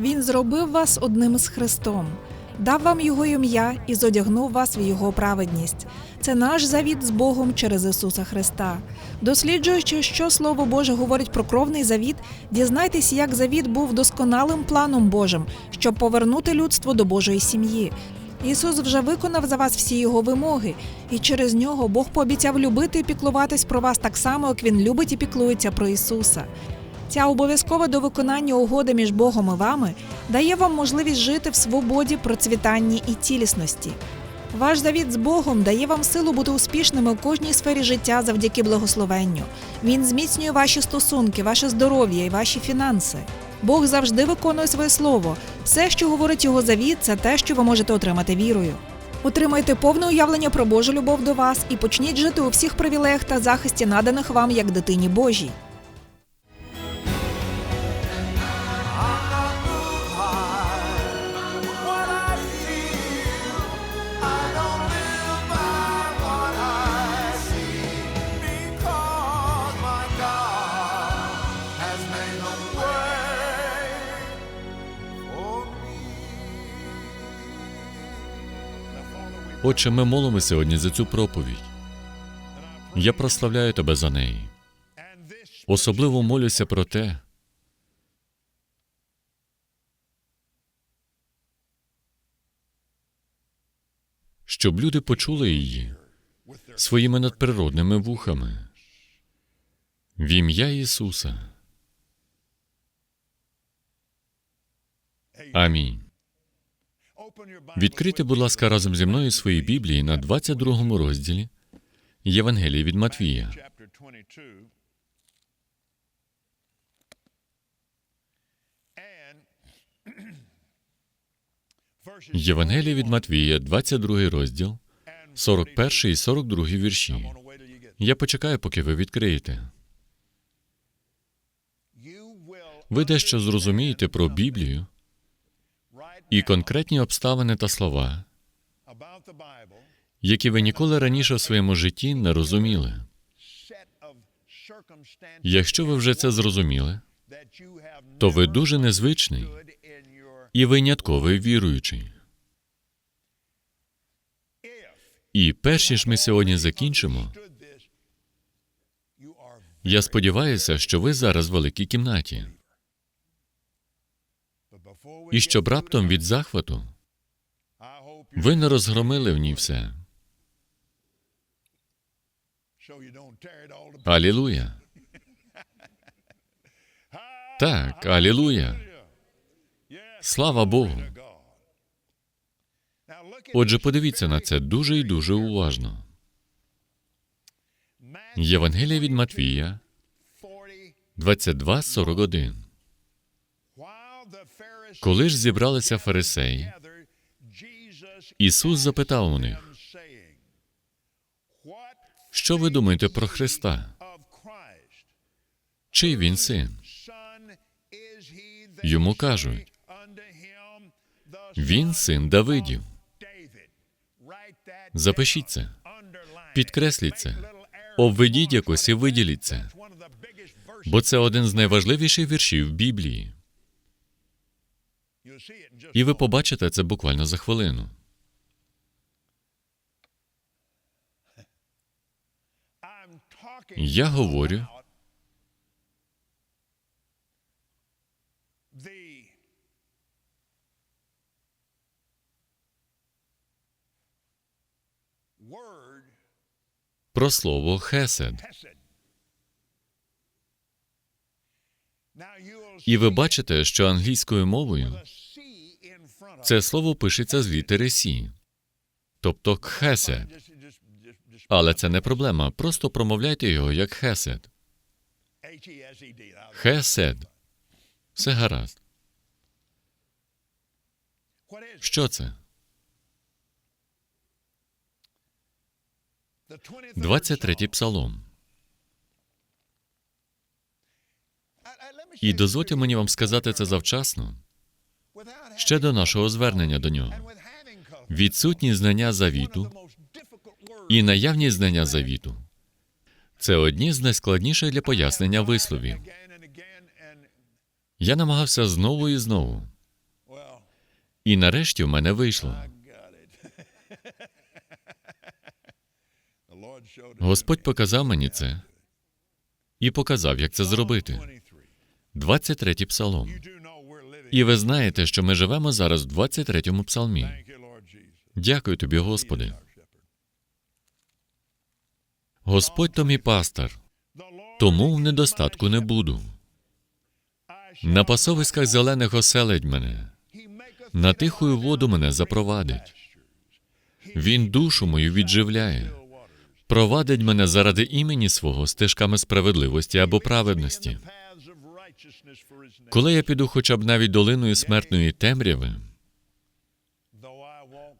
Він зробив вас одним з Христом, дав вам його ім'я і зодягнув вас в його праведність. Це наш завіт з Богом через Ісуса Христа. Досліджуючи, що Слово Боже говорить про кровний завіт, дізнайтесь, як завіт був досконалим планом Божим, щоб повернути людство до Божої сім'ї. Ісус вже виконав за вас всі його вимоги, і через нього Бог пообіцяв любити і піклуватись про вас так само, як Він любить і піклується про Ісуса. Ця обов'язкова до виконання угоди між Богом і вами дає вам можливість жити в свободі, процвітанні і цілісності. Ваш завіт з Богом дає вам силу бути успішними у кожній сфері життя завдяки благословенню. Він зміцнює ваші стосунки, ваше здоров'я і ваші фінанси. Бог завжди виконує своє слово. Все, що говорить його завіт, це те, що ви можете отримати вірою. Отримайте повне уявлення про Божу любов до вас і почніть жити у всіх привілеях та захисті, наданих вам як дитині Божій. Отче, ми молимо сьогодні за цю проповідь. Я прославляю тебе за неї. Особливо молюся про те, щоб люди почули її своїми надприродними вухами. В ім'я Ісуса. Амінь. Відкрийте, будь ласка, разом зі мною свої Біблії на 22 розділі Євангелії від Матвія. chapter 22. And verses Євангелія від Матвія, 22 розділ, 41 і 42 вірші. Я почекаю, поки ви відкриєте. Ви дещо зрозумієте про Біблію і конкретні обставини та слова, які ви ніколи раніше в своєму житті не розуміли. Якщо ви вже це зрозуміли, то ви дуже незвичний і винятковий віруючий. І перш ніж ми сьогодні закінчимо, я сподіваюся, що ви зараз в великій кімнаті, і щоб раптом від захвату ви не розгромили в ній все. Алілуя. Так, алілуя. Слава Богу. Отже, подивіться на це дуже і дуже уважно. Євангелія від Матвія 22.41. Коли ж зібралися фарисеї, Ісус запитав у них, що ви думаєте про Христа? Чий він син? Йому кажуть, він син Давидів. Запишіть це, підкресліть це, обведіть якось і виділіть це, бо це один з найважливіших віршів Біблії. І ви побачите це буквально за хвилину. Я говорю про слово хесед. І ви бачите, що англійською мовою це слово пишеться з літери Сі, тобто кхесед. Але це не проблема. Просто промовляйте його як хесед. Хесед. Все гаразд. Що це? The 23rd 23-й псалом. І дозвольте мені вам сказати це завчасно, ще до нашого звернення до нього. Відсутність знання завіту і наявність знання завіту це одні з найскладніших для пояснення висловів. Я намагався знову і знову І нарешті в мене вийшло. Господь показав мені це і показав, як це зробити. 23. 23-й псалом. І ви знаєте, що ми живемо зараз в 23-му псалмі. Thank you, Lord Jesus. Дякую тобі, Господи. Господь то мій пастор, тому в недостатку не буду. На пасовиськах зелених оселить мене, на тихую воду мене запровадить. Він душу мою відживляє, провадить мене заради імені свого стежками справедливості або праведності. Коли я піду хоча б навіть долиною смертної темряви,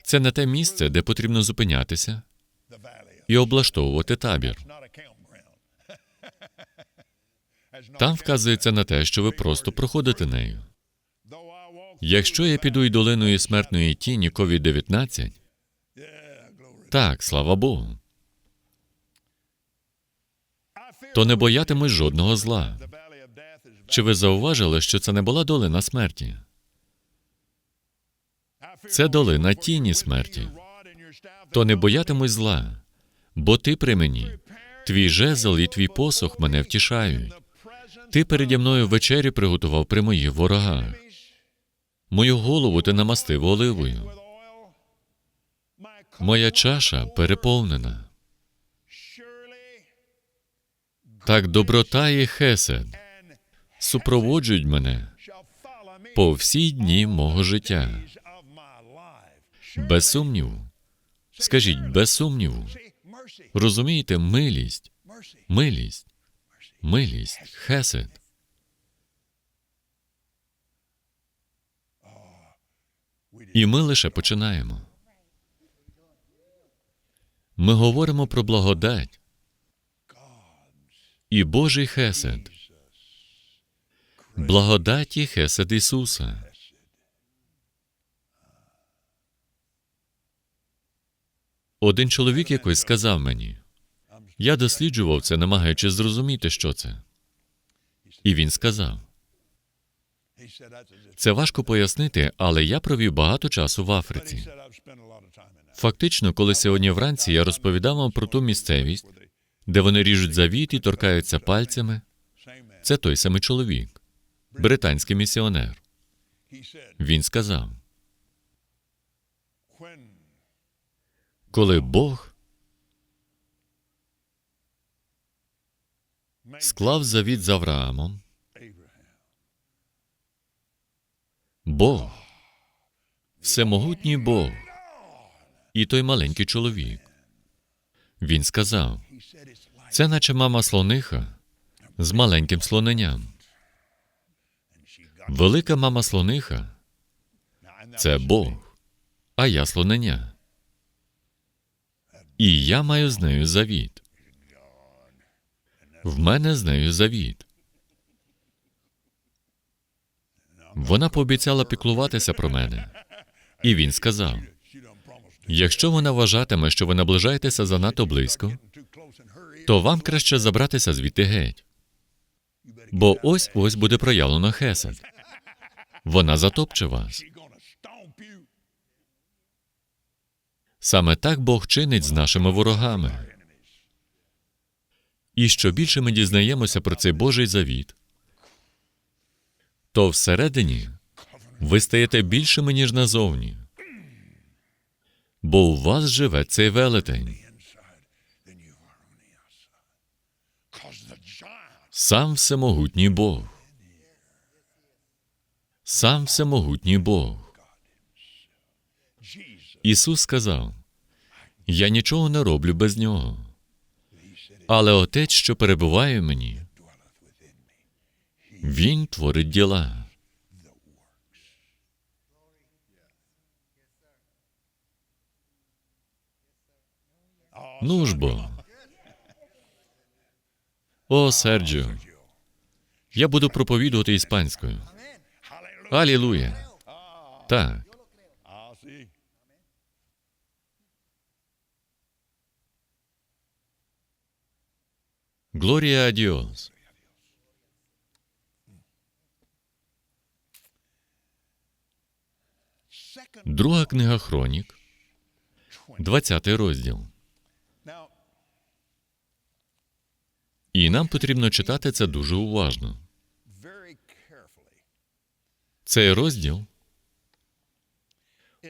це не те місце, де потрібно зупинятися і облаштовувати табір. Там вказується на те, що ви просто проходите нею. Якщо я піду й долиною смертної тіні COVID-19, так, слава Богу, то не боятимусь жодного зла. Чи ви зауважили, що це не була долина смерті? Це долина тіні смерті. То не боятимусь зла, бо ти при мені, твій жезл і твій посох мене втішають. Ти переді мною вечерю приготував при моїх ворогах. Мою голову ти намастив оливою. Моя чаша переповнена. Так доброта і хесед супроводжують мене по всі дні мого життя. Без сумніву. Скажіть, без сумніву. Розумієте, милість, милість, милість, хесед. І ми лише починаємо. Ми говоримо про благодать і Божий хесед. Благодать і хесед Ісуса. Один чоловік якось сказав мені, я досліджував це, намагаючись зрозуміти, що це. І він сказав: це важко пояснити, але я провів багато часу в Африці. Фактично, коли сьогодні вранці я розповідав вам про ту місцевість, де вони ріжуть завіт і торкаються пальцями, це той самий чоловік, британський місіонер. Він сказав: коли Бог склав завіт з Авраамом, Бог, всемогутній Бог, і той маленький чоловік. Він сказав: це наче мама слониха з маленьким слоненням. Велика мама слониха це Бог, а я слоненя. І я маю з нею завіт. В мене з нею завіт. Вона пообіцяла піклуватися про мене. І він сказав: якщо вона вважатиме, що ви наближаєтеся занадто близько, то вам краще забратися звідти геть. Бо ось ось буде проявлено хесед. Вона затопче вас. Саме так Бог чинить з нашими ворогами. І що більше ми дізнаємося про цей Божий завіт, то всередині ви стаєте більшими, ніж назовні. Бо у вас живе цей велетень, сам всемогутній Бог. Сам всемогутній Бог. Ісус сказав: Я нічого не роблю без нього. Але Отець, що перебуває в мені, Він творить діла. Ну ж бо. О, Серджіо. Я буду проповідувати іспанською. Алілуя. Так. Глорія адіос. Друга книга Хронік, 20 розділ. І нам потрібно читати це дуже уважно. Цей розділ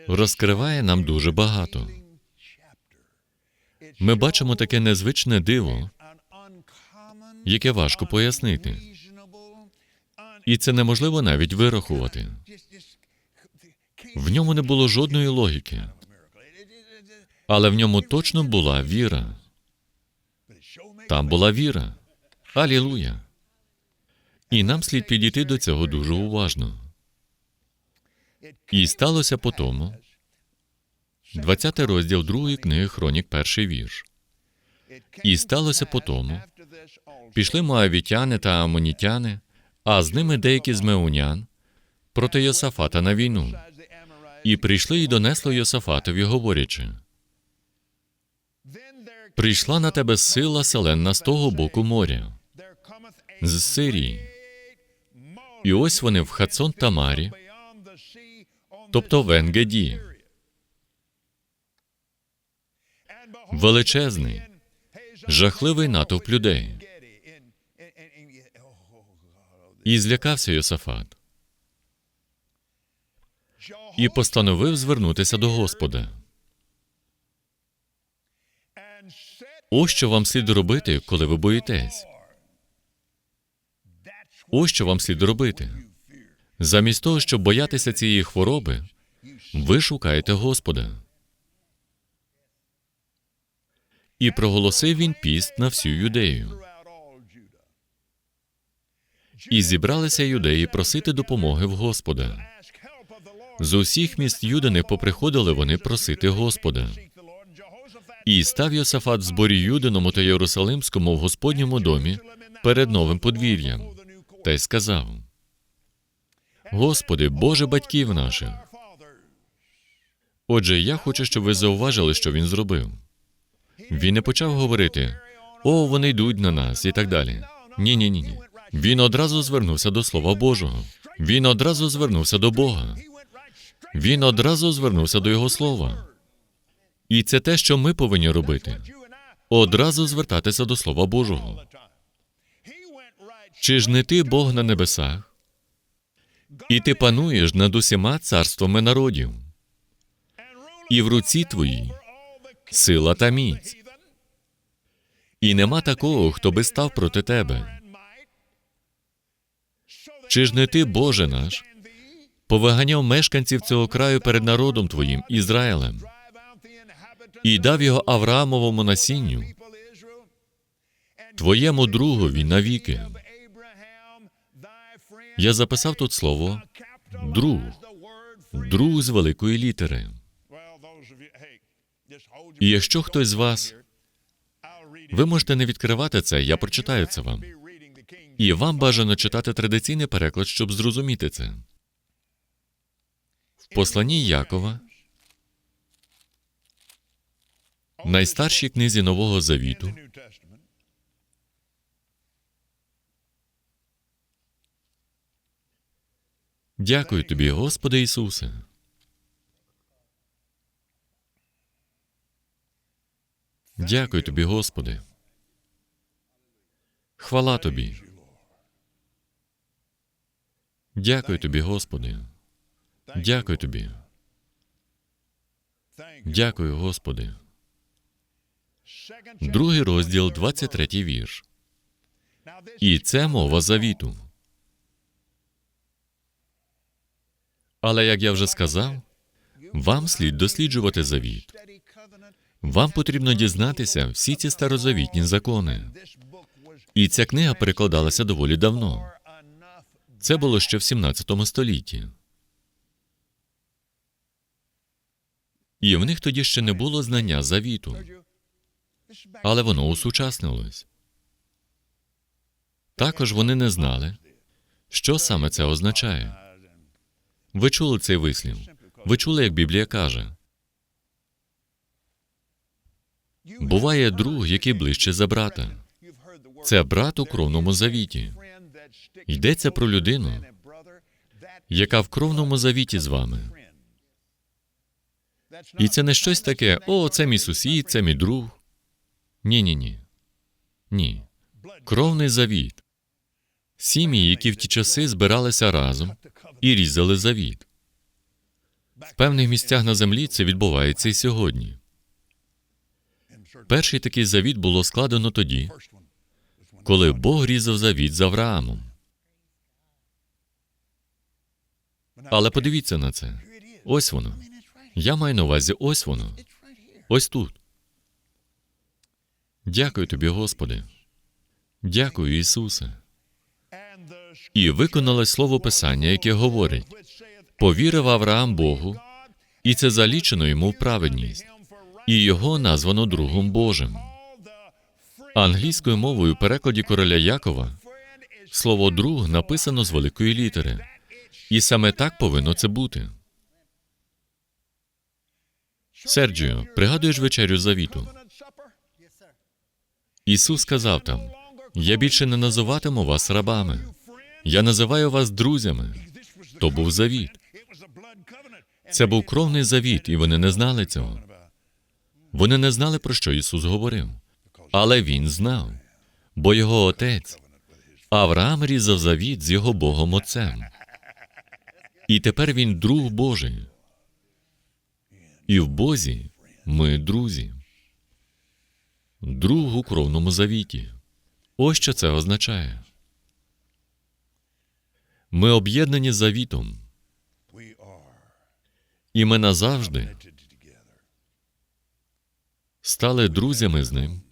розкриває нам дуже багато. Ми бачимо таке незвичне диво, яке важко пояснити. І це неможливо навіть вирахувати. В ньому не було жодної логіки, але в ньому точно була віра. Там була віра. Алілуя. І нам слід підійти до цього дуже уважно. І сталося по тому, 20 розділ другої книги Хронік, перший вірш. І сталося по тому, пішли моавітяни та амонітяни, а з ними деякі з меунян проти Йосафата на війну. І прийшли і донесли Йосафатові, говорячи: прийшла на тебе сила селенна з того боку моря, з Сирії. І ось вони в Хацон Тамарі, тобто в Енгеді. Величезний, жахливий натовп людей. І злякався Йосафат, і постановив звернутися до Господа. Ось що вам слід робити, коли ви боїтесь. Ось що вам слід робити. Замість того, щоб боятися цієї хвороби, ви шукаєте Господа. І проголосив він піст на всю юдею. І зібралися юдеї просити допомоги в Господа. З усіх міст Юдини поприходили вони просити Господа. І став Йосафат в зборі Юдиному та Єрусалимському в Господньому домі перед новим подвір'ям, та й сказав: Господи, Боже батьків наших. Отже, я хочу, щоб ви зауважили, що він зробив. Він не почав говорити: О, вони йдуть на нас і так далі. Ні, ні, ні, ні. Він одразу звернувся до Слова Божого. Він одразу звернувся до Бога. Він одразу звернувся до Його Слова. І це те, що ми повинні робити. Одразу звертатися до Слова Божого. Чи ж не ти Бог на небесах? І ти пануєш над усіма царствами народів, і в руці твоїй сила та міць. І нема такого, хто би став проти тебе. Чи ж не ти, Боже наш, повиганяв мешканців цього краю перед народом твоїм, Ізраїлем, і дав його Авраамовому насінню, твоєму другові навіки. Я записав тут слово друг, друг з великої літери. І якщо хтось з вас, ви можете не відкривати це, я прочитаю це вам. І вам бажано читати традиційний переклад, щоб зрозуміти це. В посланні Якова, найстаршій книзі Нового Завіту, Дякую тобі, Господи Ісусе. Дякую тобі, Господи. Хвала тобі. Дякую тобі, Господи. Дякую тобі. Дякую, Господи. Другий розділ, 23 вірш. І це мова завіту. Але як я вже сказав, вам слід досліджувати завіт. Вам потрібно дізнатися всі ці старозавітні закони. І ця книга перекладалася доволі давно. Це було ще в 17 столітті. І в них тоді ще не було знання завіту, але воно усучаснилось. Також вони не знали, що саме це означає. Ви чули цей вислів. Ви чули, як Біблія каже: буває друг, який ближче за брата. Це брат у кровному завіті. Йдеться про людину, яка в кровному завіті з вами. І це не щось таке, о, це мій сусід, це мій друг. Ні, ні, ні. Ні. Кровний завіт. Сім'ї, які в ті часи збиралися разом і різали завіт. В певних місцях на землі це відбувається і сьогодні. Перший такий завіт було складено тоді, коли Бог різав завіт з Авраамом. Але подивіться на це. Ось воно. Я маю на увазі, ось воно. Ось тут. Дякую тобі, Господи. Дякую, Ісусе. І виконалось слово Писання, яке говорить: повірив Авраам Богу, і це залічено йому в праведність, і його названо другом Божим. Англійською мовою в перекладі короля Якова слово друг написано з великої літери. І саме так повинно це бути. Серджіо, пригадуєш вечерю завіту? Ісус сказав там: Я більше не називатиму вас рабами, я називаю вас друзями. То був завіт. Це був кровний завіт, і вони не знали цього. Вони не знали, про що Ісус говорив. Але Він знав, бо його отець Авраам різав завіт з його Богом Отцем. І тепер він друг Божий. І в Бозі ми друзі. Друг у кровному завіті. Ось що це означає. Ми об'єднані завітом, і ми назавжди стали друзями з ним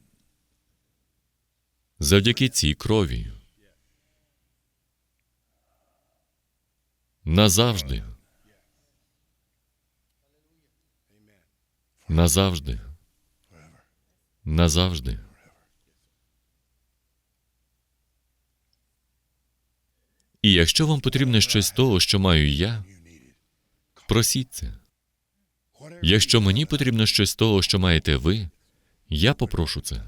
завдяки цій крові. Назавжди. Назавжди. Назавжди. І якщо вам потрібно щось з того, що маю я, просіть це. Якщо мені потрібно щось з того, що маєте ви, я попрошу це.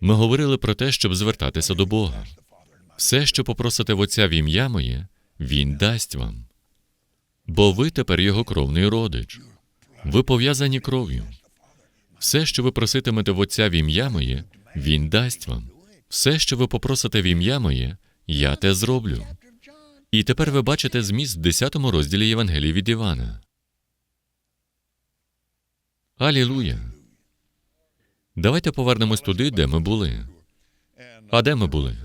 Ми говорили про те, щоб звертатися до Бога. Все, що попросите в Отця в ім'я моє, Він дасть вам. Бо ви тепер його кровний родич. Ви пов'язані кров'ю. Все, що ви проситимете в Отця в ім'я моє, Він дасть вам. Все, що ви попросите в ім'я моє, я те зроблю. І тепер ви бачите зміст в 10 розділі Євангелії від Івана. Алілуя. Давайте повернемось туди, де ми були. А де ми були?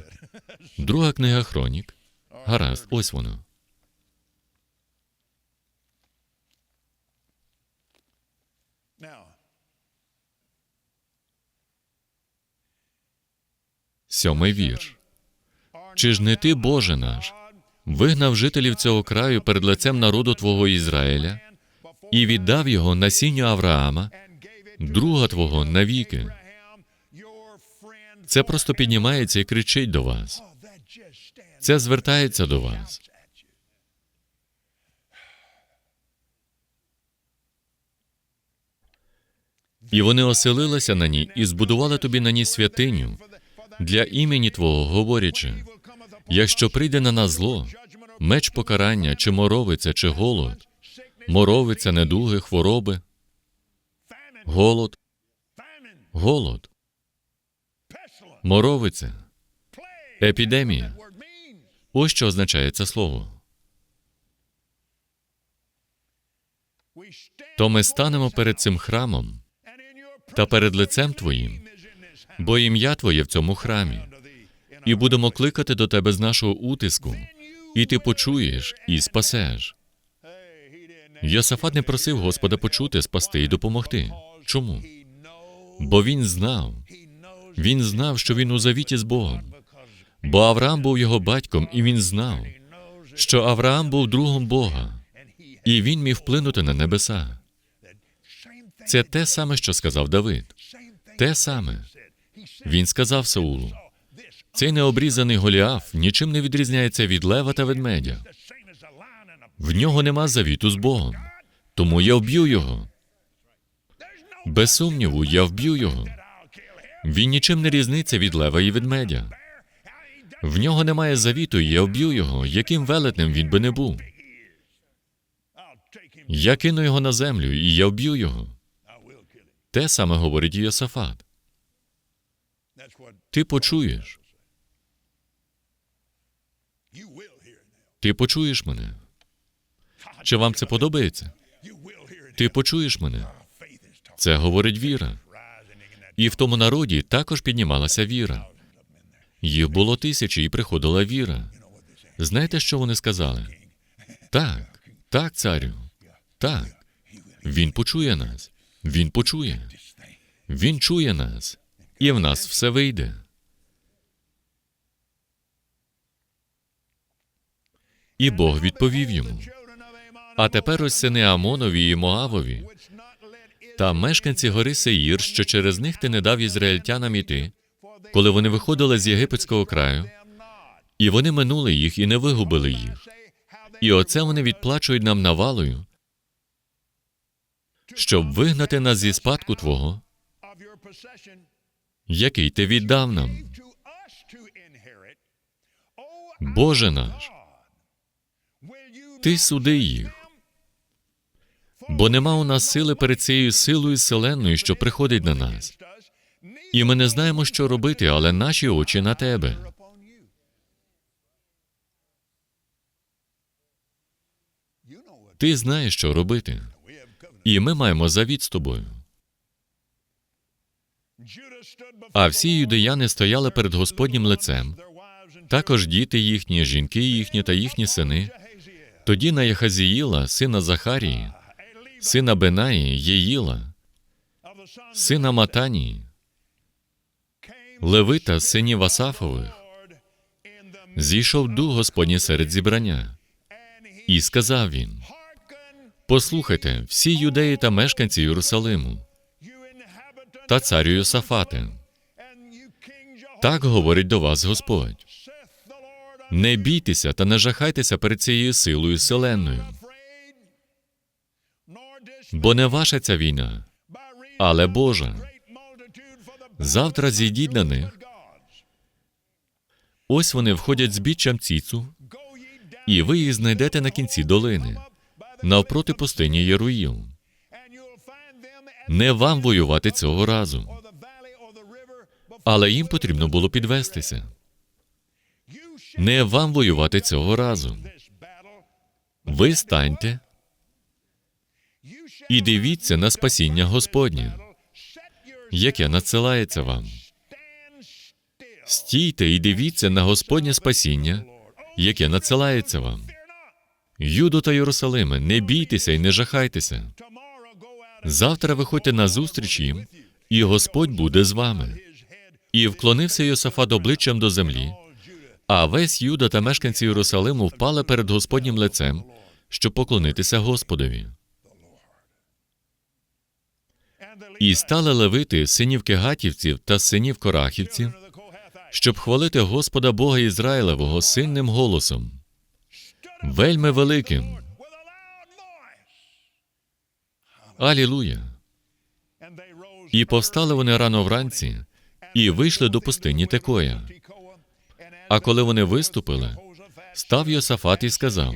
Друга книга Хронік. Гаразд, ось воно. Сьомий вірш. Чи ж не ти, Боже наш, вигнав жителів цього краю перед лицем народу Твого Ізраїля і віддав його насінню Авраама, друга Твого навіки? Це просто піднімається і кричить до вас. Це звертається до вас. І вони оселилися на ній і збудували тобі на ній святиню для імені Твого, говорячи, якщо прийде на нас зло, меч покарання, чи моровиця, чи голод, моровиця, недуги, хвороби, голод, голод, моровиця, епідемія. Ось що означає це слово. То ми станемо перед цим храмом та перед лицем Твоїм, бо ім'я Твоє в цьому храмі, і будемо кликати до Тебе з нашого утиску, і Ти почуєш і спасеш. Йосафат не просив Господа почути, спасти і допомогти. Чому? Бо він знав, він знав, що він у завіті з Богом. Бо Авраам був його батьком, і він знав, що Авраам був другом Бога, і він міг вплинути на небеса. Це те саме, що сказав Давид. Те саме. Він сказав Саулу: цей необрізаний Голіаф нічим не відрізняється від лева та ведмедя. В нього нема завіту з Богом. Тому я вб'ю його. Без сумніву, я вб'ю його. Він нічим не різниться від лева і ведмедя. В нього немає завіту, і я вб'ю його, яким велетнем він би не був. Я кину його на землю, і я вб'ю його. Те саме говорить Йосафат. Ти почуєш, ти почуєш мене. Чи вам це подобається? Ти почуєш мене. Це говорить віра. І в тому народі також піднімалася віра. Їх було тисячі, і приходила віра. Знаєте, що вони сказали? Так, так, царю, так. Він почує нас. Він почує. Він чує нас. І в нас все вийде. І Бог відповів йому. А тепер ось сини Амонові і Моавові та мешканці гори Сеїр, що через них ти не дав ізраїльтянам іти, коли вони виходили з єгипетського краю, і вони минули їх і не вигубили їх. І оце вони відплачують нам навалою, щоб вигнати нас зі спадку Твого, який ти віддав нам. Боже наш, ти суди їх, бо нема у нас сили перед цією силою селенною, що приходить на нас. І ми не знаємо, що робити, але наші очі на тебе. Ти знаєш, що робити. І ми маємо завіт з тобою. А всі юдеяни стояли перед Господнім лицем, також діти їхні, жінки їхні та їхні сини. Тоді на Яхазіїла, сина Захарії, сина Бенаї, Єїла, сина Матанії, Левита, синів Асафових, зійшов дух Господній серед зібрання. І сказав він: Послухайте, всі юдеї та мешканці Єрусалиму та царю Йосафате, так говорить до вас Господь. Не бійтеся та не жахайтеся перед цією силою селенною, бо не ваша ця війна, але Божа. Завтра зійдіть на них. Ось вони входять з біччям ціцу, і ви їх знайдете на кінці долини, навпроти пустині Єруїл. Не вам воювати цього разу, але їм потрібно було підвестися. Не вам воювати цього разу. Ви станьте і дивіться на спасіння Господнє, яке надсилається вам. Стійте і дивіться на Господнє спасіння, яке надсилається вам. Юдо та Єрусалиме, не бійтеся і не жахайтеся. Завтра виходьте на зустріч їм, і Господь буде з вами. І вклонився Йосафат обличчям до землі, а весь Юда та мешканці Єрусалиму впали перед Господнім лицем, щоб поклонитися Господові. І стали левити синів кегатівців та синів корахівців, щоб хвалити Господа Бога Ізраїлевого сильним голосом, вельми великим. Алілуя! І повстали вони рано вранці і вийшли до пустині Текоя. А коли вони виступили, став Йосафат і сказав: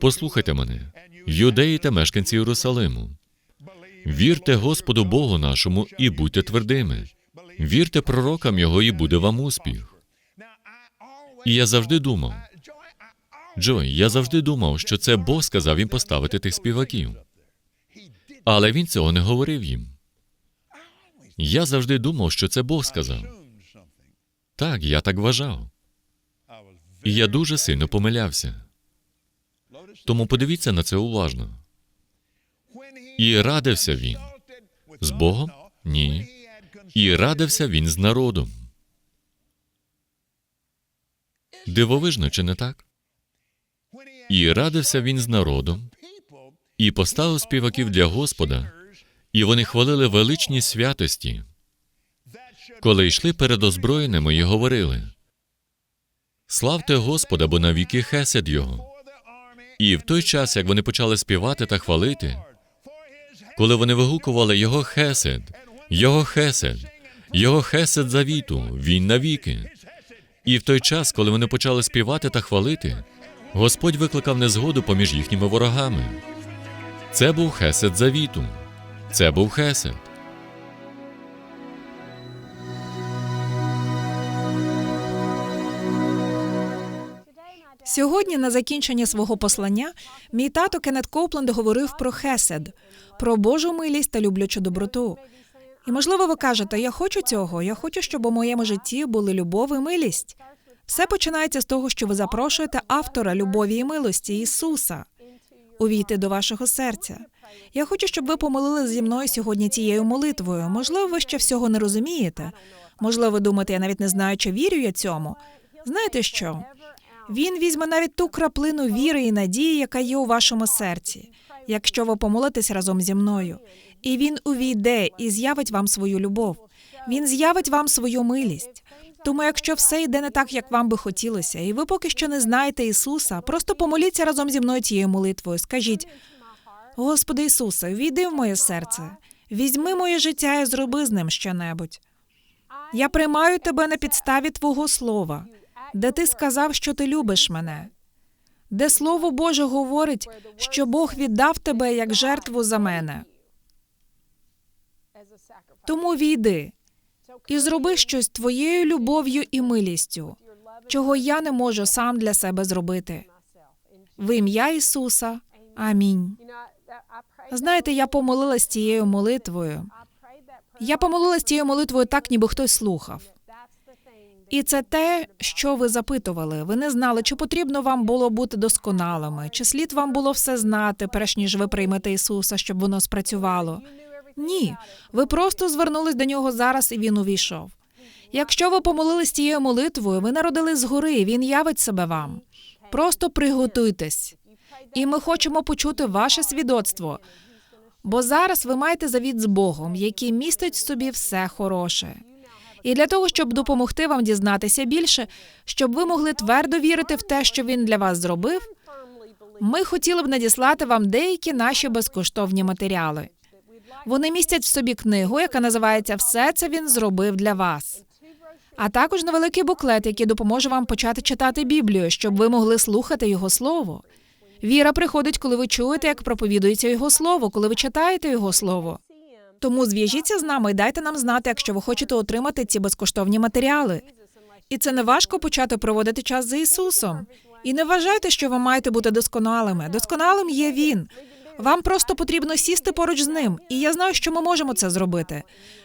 Послухайте мене, юдеї та мешканці Єрусалиму. Вірте Господу Богу нашому і будьте твердими. Вірте пророкам Його, і буде вам успіх. І я завжди думав, Джой, я завжди думав, що це Бог сказав їм поставити тих співаків. Але він цього не говорив їм. Я завжди думав, що це Бог сказав. Так, я так вважав. І я дуже сильно помилявся. Тому подивіться на це уважно. І радився він з Богом? Ні. І радився він з народом. Дивовижно, чи не так? І радився він з народом, і поставив співаків для Господа, і вони хвалили величні святості, коли йшли перед озброєними і говорили: Славте Господа, бо навіки хесед Його. І в той час, як вони почали співати та хвалити, коли вони вигукували Його хесед, Його хесед, Його хесед завіту, Він навіки. І в той час, коли вони почали співати та хвалити, Господь викликав незгоду поміж їхніми ворогами. Це був хесед завіту. Це був хесед. Сьогодні, на закінчення свого послання, мій тато Кеннет Коупленд говорив про хесед, про Божу милість та люблячу доброту. І можливо, ви кажете, я хочу цього, я хочу, щоб у моєму житті були любов і милість. Все починається з того, що ви запрошуєте автора любові і милості Ісуса увійти до вашого серця. Я хочу, щоб ви помолили зі мною сьогодні цією молитвою. Можливо, ви ще всього не розумієте. Можливо, ви думаєте, я навіть не знаю, чи вірю я цьому. Знаєте що? Він візьме навіть ту краплину віри і надії, яка є у вашому серці, якщо ви помолитесь разом зі мною. І він увійде і з'явить вам свою любов. Він з'явить вам свою милість. Тому, якщо все йде не так, як вам би хотілося, і ви поки що не знаєте Ісуса, просто помоліться разом зі мною цією молитвою. Скажіть, Господи Ісусе, війди в моє серце, візьми моє життя і зроби з ним щонебудь. Я приймаю тебе на підставі Твого слова, де ти сказав, що ти любиш мене, де Слово Боже говорить, що Бог віддав тебе як жертву за мене. Тому війди і зроби щось твоєю любов'ю і милістю, чого я не можу сам для себе зробити. В ім'я Ісуса. Амінь. Знаєте, я помолилась цією молитвою. Я помолилась цією молитвою так, ніби хтось слухав. І це те, що ви запитували. Ви не знали, чи потрібно вам було бути досконалими, чи слід вам було все знати, перш ніж ви приймете Ісуса, щоб воно спрацювало. Ні, ви просто звернулись до нього зараз, і він увійшов. Якщо ви помолились цією молитвою, ви народились згори, він явить себе вам. Просто приготуйтесь. І ми хочемо почути ваше свідоцтво. Бо зараз ви маєте завіт з Богом, який містить в собі все хороше. І для того, щоб допомогти вам дізнатися більше, щоб ви могли твердо вірити в те, що він для вас зробив, ми хотіли б надіслати вам деякі наші безкоштовні матеріали. Вони містять в собі книгу, яка називається Все це він зробив для вас. А також невеликий буклет, який допоможе вам почати читати Біблію, щоб ви могли слухати його слово. Віра приходить, коли ви чуєте, як проповідується його слово, коли ви читаєте його слово. Тому зв'яжіться з нами і дайте нам знати, якщо ви хочете отримати ці безкоштовні матеріали. І це не важко почати проводити час за Ісусом. І не вважайте, що ви маєте бути досконалими. Досконалим є Він. Вам просто потрібно сісти поруч з ним, і я знаю, що ми можемо це зробити.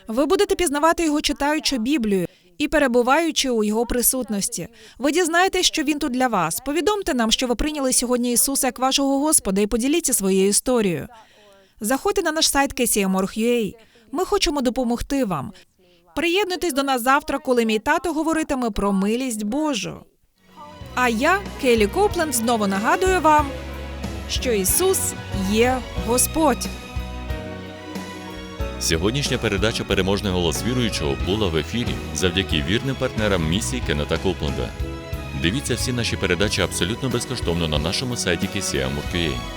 Ви будете пізнавати його, читаючи Біблію і перебуваючи у його присутності. Ви дізнаєтесь, що він тут для вас. Повідомте нам, що ви прийняли сьогодні Ісуса як вашого Господа, і поділіться своєю історією. Заходьте на наш сайт KCMORG.ua. Ми хочемо допомогти вам. Приєднуйтесь до нас завтра, коли мій тато говоритиме про милість Божу. А я, Келі Копленд, знову нагадую вам, що Ісус є Господь. Сьогоднішня передача Переможний голос віруючого була в ефірі завдяки вірним партнерам місії Кеннета Копленда. Дивіться всі наші передачі абсолютно безкоштовно на нашому сайті KCM.ua.